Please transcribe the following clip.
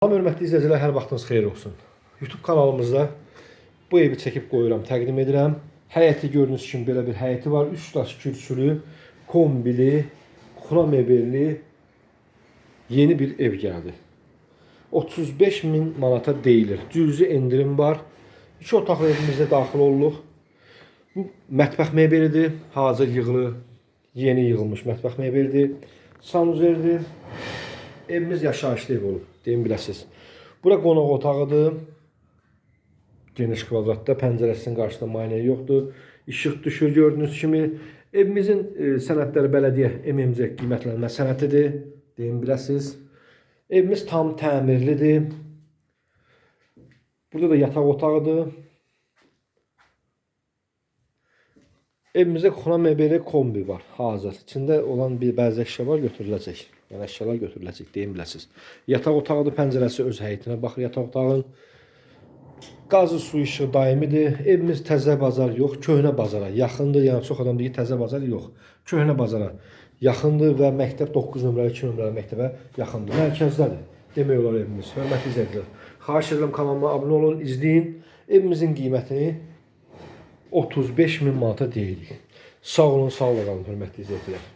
Salam hörmətli izləyicilər, hər vaxtınız xeyir olsun. YouTube kanalımızda bu evi çəkib qoyuram, təqdim edirəm. Həyəti gördüyünüz kimi belə bir həyəti var. Üç daş kürsülü, kombili, xuna mebelli yeni bir ev gəldi. 35 min manata deyilir. Cüzi endirim var. İki otaqlı evimizdə daxil olduq. Bu mətbəx mebelidir. Hazır yığılı, yeni yığılmış mətbəx mebelidir. Sanuzerdir. Evimiz yaşayışlı ev olub, deyim biləsiniz. Bura qonaq otağıdır. Geniş kvadratda, pəncərəsinin qarşısında maneə yoxdur. İşıq düşür gördüyünüz kimi. Evimizin e, sənədləri bələdiyyə MMC qiymətlənmə sənədidir, deyim biləsiniz. Evimiz tam təmirlidir. Burada da yataq otağıdır. Evimizdə xuna mebeli kombi var hazır. İçində olan bir bəzi əşya var götürüləcək. Yəni əşyalar götürüləcək deyim biləsiniz. Yataq otağıdır, pəncərəsi öz həyətinə baxır yataq otağın. Qazı su işığı daimidir. Evimiz təzə bazar yox, köhnə bazara yaxındır. Yəni çox adam deyir təzə bazar yox. Köhnə bazara yaxındır və məktəb 9 nömrəli 2 nömrəli məktəbə yaxındır. Mərkəzdədir. Demək olar evimiz. Hörmətli izləyicilər, xahiş edirəm kanalıma abunə olun, izləyin. Evimizin qiymətini 35 min manata deyirik. Sağ olun, sağ olun, hörmətli izləyicilər.